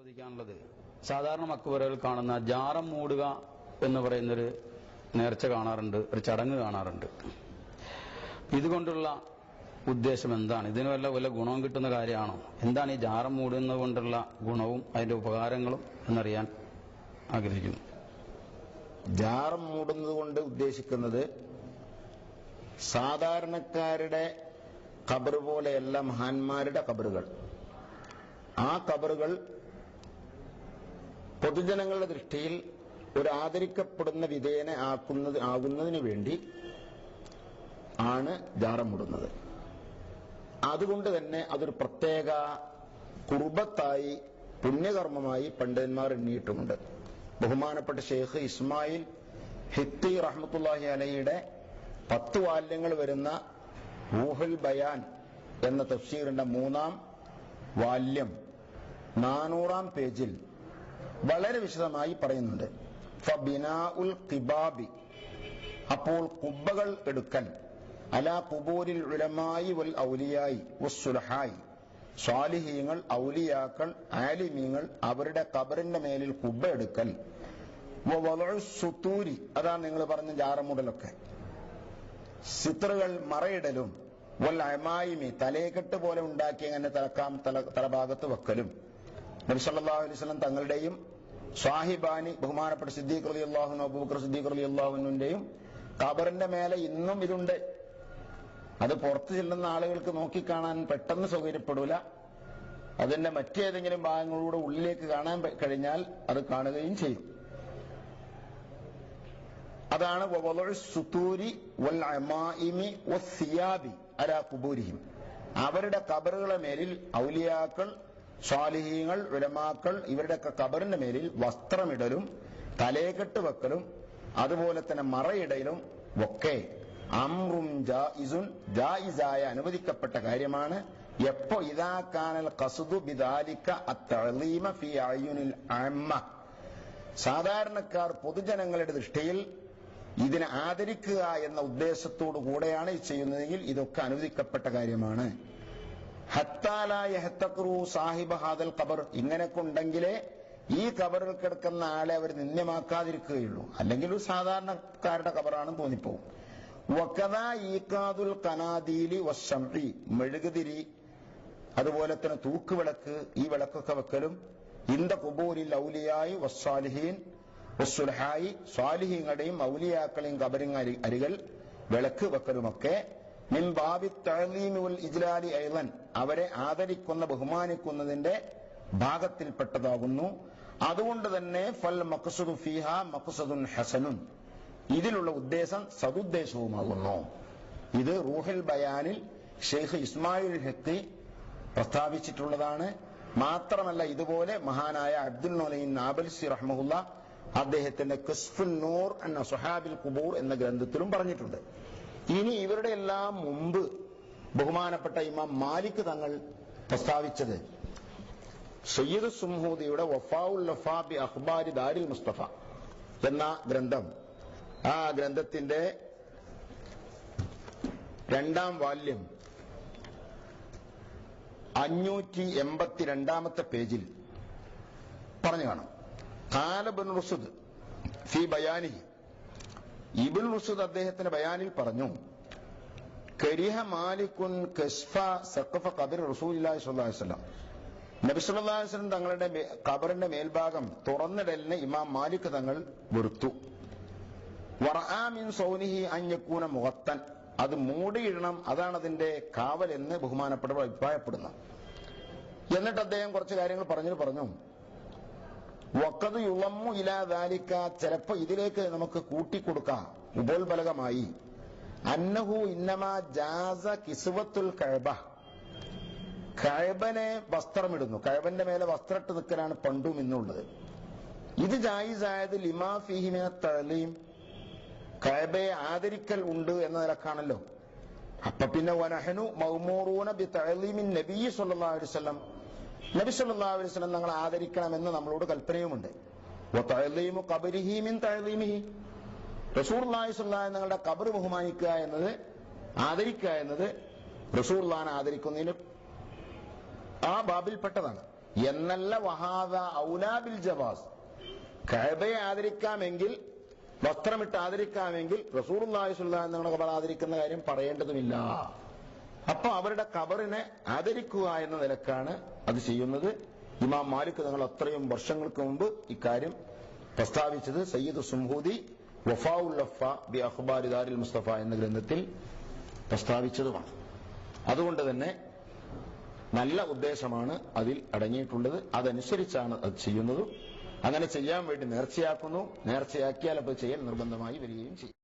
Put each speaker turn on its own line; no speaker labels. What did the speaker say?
ചോദിക്കാനുള്ളത്. സാധാരണ മക്കുവരകൾ കാണുന്ന ജാറം മൂടുക എന്ന് പറയുന്നൊരു നേർച്ച കാണാറുണ്ട് ഒരു ചടങ്ങ് കാണാറുണ്ട്. ഇതുകൊണ്ടുള്ള ഉദ്ദേശം എന്താണ്? ഇതിന് വല്ല വല്ല ഗുണവും കിട്ടുന്ന കാര്യമാണോ? എന്താണ് ഈ ജാറം മൂടുന്നത് കൊണ്ടുള്ള ഗുണവും അതിന്റെ ഉപകാരങ്ങളും എന്നറിയാൻ ആഗ്രഹിക്കുന്നു.
ജാറം മൂടുന്നത് കൊണ്ട് ഉദ്ദേശിക്കുന്നത് സാധാരണക്കാരുടെ കബർ പോലെയല്ല മഹാന്മാരുടെ കബറുകൾ ആ കബറുകൾ പൊതുജനങ്ങളുടെ ദൃഷ്ടിയിൽ ഒരു ആദരിക്കപ്പെടുന്ന വിധേയനെ ആക്കുന്നത് ആകുന്നതിന് വേണ്ടി ആണ് ജാറം മുടുന്നത്. അതുകൊണ്ട് തന്നെ അതൊരു പ്രത്യേക കുർബത്തായി പുണ്യകർമ്മമായി പണ്ഡിതന്മാർ എണ്ണിയിട്ടുമുണ്ട്. ബഹുമാനപ്പെട്ട ഷെയ്ഖ് ഇസ്മായിൽ ഹിത്തി റഹ്മത്തുല്ലാഹി അലയുടെ പത്ത് വാല്യങ്ങൾ വരുന്ന ഊഹുൽ ബയാൻ എന്ന തഫ്സീറിന്റെ മൂന്നാം വാല്യം നാനൂറാം പേജിൽ വളരെ വിശദമായി പറയുന്നുണ്ട്. ഫബിനാഉൽ ഖിബാബി. അപ്പോൾ കുബ്ബകൾ എടുക്കൽ. അലാ കുബൂരിൽ ഉലമായി വൽ ഔലിയായി വസ്സുലഹായി. സ്വാലിഹീങ്ങൾ ഔലിയാക്കൾ ആലിമീങ്ങൾ അവരുടെ കബറിന്റെ മേലിൽ കുബ്ബ എടുക്കൽ. സുത്തൂരി അതാണ് നിങ്ങൾ പറഞ്ഞ ജാറമുടലൊക്കെ സിത്തറുകൾ മറയിടലും വൽ അമായിമി തലേക്കെട്ട് പോലെ ഉണ്ടാക്കി അങ്ങനെ തലക്കാം തല തലഭാഗത്ത് വെക്കലും. നബി സല്ലല്ലാഹു അലൈഹി വസല്ലം തങ്ങളുടെയും സ്വാഹിബാനി ബഹുമാനപ്പെട്ട സിദ്ദീഖ് അലി അള്ളാഹുനു അബൂബക്കർ സിദ്ദീഖ് റലി അള്ളാഹുനുന്റെയും ഖബറിന്റെ മേലെ ഇന്നും ഇതുണ്ട്. അത് പുറത്തു ചെല്ലുന്ന ആളുകൾക്ക് നോക്കിക്കാണാൻ പെട്ടെന്ന് സൗകര്യപ്പെടൂല. അതിന്റെ മറ്റേതെങ്കിലും ഭാഗങ്ങളിലൂടെ ഉള്ളിലേക്ക് കാണാൻ കഴിഞ്ഞാൽ അത് കാണുകയും ചെയ്യും. അതാണ് സുത്തൂരി വൽ അലാ അവരുടെ കബറുകളെ മേലിൽ ഔലിയാക്കൾ സ്വാലിഹീങ്ങൾ ഉലമാക്കൾ ഇവരുടെയൊക്കെ കബറിന്റെ മേലിൽ വസ്ത്രമിടലും തലേകെട്ട് വെക്കലും അതുപോലെ തന്നെ മറയിടലും ഒക്കെ അമ്രും ജായിസായ അനുവദിക്കപ്പെട്ട കാര്യമാണ്. എപ്പോ ഇതാ കാനൽ കസുദു ബിദാലിക്ക അത്തളീമ ഫി അയ്യുനിൽ അമ്മ. സാധാരണക്കാർ പൊതുജനങ്ങളുടെ ദൃഷ്ടിയിൽ ഇതിനെ ആദരിക്കുക എന്ന ഉദ്ദേശത്തോടു കൂടെയാണ് ചെയ്യുന്നതെങ്കിൽ ഇതൊക്കെ അനുവദിക്കപ്പെട്ട കാര്യമാണ്. ഹത്താലായ സാഹിബ് ഹാദൽ ഖബർ. ഇങ്ങനെയൊക്കെ ഉണ്ടെങ്കിലേ ഈ കബറിൽ കിടക്കുന്ന ആളെ അവർ നിന്ദ്യമാക്കാതിരിക്കുകയുള്ളൂ. അല്ലെങ്കിൽ ഒരു സാധാരണക്കാരുടെ കബറാണെന്ന് തോന്നിപ്പോവും. മെഴുകുതിരി അതുപോലെ തന്നെ തൂക്കുവിളക്ക് ഈ വിളക്കൊക്കെ വെക്കലും. ഇന്ത കുബൂരിൽ ഔലിയായി വസ്സാലിഹീൻ വസ്സുൽഹായി സ്വാലിഹീങ്ങളുടെയും ഔലിയാക്കളെയും കബറിങ് അരി അരികൾ വിളക്ക് വെക്കലുമൊക്കെ ഇജ്ലാലി ഐലൻ അവരെ ആദരിക്കുന്ന ബഹുമാനിക്കുന്നതിന്റെ ഭാഗത്തിൽപ്പെട്ടതാകുന്നു. അതുകൊണ്ട് തന്നെ ഫൽ മഖ്സുദു ഫീഹ മക്സുദുൻ ഹസനുൻ. ഇതിലുള്ള ഉദ്ദേശം സതുദ്ദേശവുമാകുന്നു. ഇത് റൂഹിൽ ബയാനിൽ ഷെയ്ഖ് ഇസ്മായിൽ ഹക്കി പ്രസ്താവിച്ചിട്ടുള്ളതാണ്. മാത്രമല്ല ഇതുപോലെ മഹാനായ അബ്ദുൽ നൊലൈൻ നാബൽസി റഹ്മുല്ല അദ്ദേഹത്തിന്റെ കസ്ഫുൽ നൂർ എന്ന സുഹാബിൽ കുബൂർ എന്ന ഗ്രന്ഥത്തിലും പറഞ്ഞിട്ടുണ്ട്. ഇനി ഇവരുടെ എല്ലാം മുമ്പ് ബഹുമാനപ്പെട്ട ഇമാം മാലിക് തങ്ങൾ പ്രസ്താവിച്ചത് സയ്യിദ് സുംഹൂദിയുടെ വഫാഉൽ ലഫാബി അഖ്ബാരി ദാരിൽ മുസ്തഫ എന്ന ഗ്രന്ഥം. ആ ഗ്രന്ഥത്തിന്റെ രണ്ടാം വാല്യം അഞ്ഞൂറ്റി എൺപത്തിരണ്ടാമത്തെ പേജിൽ പറഞ്ഞു കാണാം. കാലബൻ റുസുദ് ഫി ബയാനി ഇബിൻ മുസൂദ് അദ്ദേഹത്തിന്റെ ബയാനിൽ പറഞ്ഞു കരിഹ മാലിക്കുൻ കസ്ഫ സഖഫ കബിർ വസല്ലം. നബി തങ്ങളുടെ കബറിന്റെ മേൽഭാഗം തുറന്നിടലിന് ഇമാം മാലിക് തങ്ങൾ വെറുത്തു. സൗനിഹി അൻ യകൂന മുഗത്തൻ. അത് മൂടിയിടണം അതാണ് അതിന്റെ കാവൽ എന്ന് ബഹുമാനപ്പെട്ടവർ അഭിപ്രായപ്പെടുന്നു എന്നിട്ട് അദ്ദേഹം കുറച്ച് കാര്യങ്ങൾ പറഞ്ഞു പറഞ്ഞു വക്കത് യുളമ്മു ഇലാ ദാലിക്ക. ചിലപ്പോ ഇതിലേക്ക് നമുക്ക് കൂട്ടിക്കൊടുക്കാം. ഉപോത്ബലകമായി അന്നഹു ഇന്നമാ ജാസ കിസുവത്തുൽ കഴബ. കഴബനെ വസ്ത്രമിടുന്നു. കഴബന്റെ മേലെ വസ്ത്രട്ട് നിൽക്കലാണ് പണ്ടും ഇന്നുള്ളത്. ഇത് ജായിസായത് ലിമാ ഫിഹിമിന തഴലീം കഴബയെ ആദരിക്കൽ ഉണ്ട് എന്ന നിലക്കാണല്ലോ. അപ്പൊ പിന്നെ വനഹനു മൗമൂറൂന ബി തഴലീമിൻ നബി സല്ലല്ലാഹു അലൈഹി വസല്ലം. നബി സല്ലല്ലാഹു അലൈഹി വസല്ലം ആദരിക്കണമെന്ന് നമ്മളോട് കൽപ്പനയുമുണ്ട്. നിങ്ങളുടെ ഖബർ ബഹുമാനിക്കുക എന്നത് ആദരിക്കുക എന്നത് റസൂർലാനെ ആദരിക്കുന്നതിന് ആ ബാബിൽപ്പെട്ടതാണ്. എന്നല്ല വഹാദ ഔലാബിൽ ജവാസ്. കഅബയെ ആദരിക്കാമെങ്കിൽ വസ്ത്രമിട്ട് ആദരിക്കാമെങ്കിൽ അലൈഹി നിങ്ങളുടെ കബർ ആദരിക്കുന്ന കാര്യം പറയേണ്ടതുമില്ല. അപ്പൊ അവരുടെ കബറിനെ ആദരിക്കുക എന്ന നിലക്കാണ് അത് ചെയ്യുന്നത്. ഇമാം മാലിക് തങ്ങൾ അത്രയും വർഷങ്ങൾക്ക് മുമ്പ് ഇക്കാര്യം പ്രസ്താവിച്ചത്. സയ്യിദ് സുംഹൂദി വഫാഉൽ ലഫ ബി അഖ്ബാരി ദാരിൽ മുസ്തഫ എന്ന ഗ്രന്ഥത്തിൽ പ്രസ്താവിച്ചതുമാണ്. അതുകൊണ്ട് തന്നെ നല്ല ഉദ്ദേശമാണ് അതിൽ അടങ്ങിയിട്ടുള്ളത്. അതനുസരിച്ചാണ് അത് ചെയ്യുന്നത്. അങ്ങനെ ചെയ്യാൻ വേണ്ടി നേർച്ചയാക്കുന്നു. നേർച്ചയാക്കിയാൽ അപ്പോൾ ചെയ്യൽ നിർബന്ധമായി വരികയും ചെയ്യും.